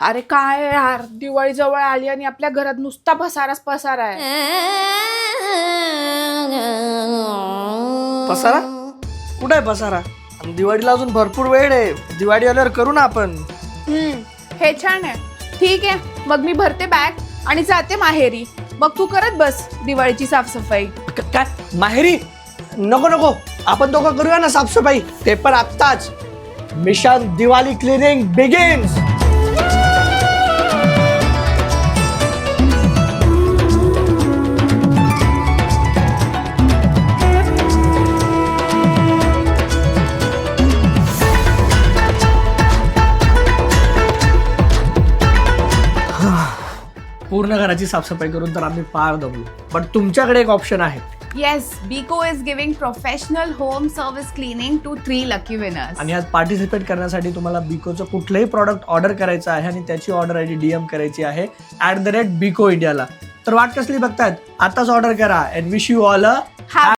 अरे काय यार? दिवाळी जवळ आली आणि आपल्या घरात नुसता पसाराच पसारा आहे. पसारा? कुठे आहे पसारा? आणि दिवाळीला अजून भरपूर वेळ आहे. दिवाळी आल्यावर करू ना आपण. हम्म, हे छान आहे. ठीक आहे मग मी भरते बॅग आणि जाते माहेरी. मग तू करत बस दिवाळीची साफसफाई. क- काय? माहेरी? नको नको. आपण दोघं करूया ना साफसफाई. ते पण आत्ताच. मिशन दिवाळी क्लिनिंग बिगिन्स पूर्ण घराची साफसफाई करून तर आम्ही पार दमलो बट तुमच्याकडे एक ऑप्शन आहे. येस बिको is giving professional home service cleaning to three lucky winners आणि यात पार्टिसिपेट करण्यासाठी तुम्हाला बिकोचं कुठलंही प्रॉडक्ट ऑर्डर करायचं आहे आणि त्याची ऑर्डर आय डी डीएम करायची आहे ऍट द रेट बिको इंडियाला तर वाट कसली बघतायत आताच ऑर्डर करा and wish you all a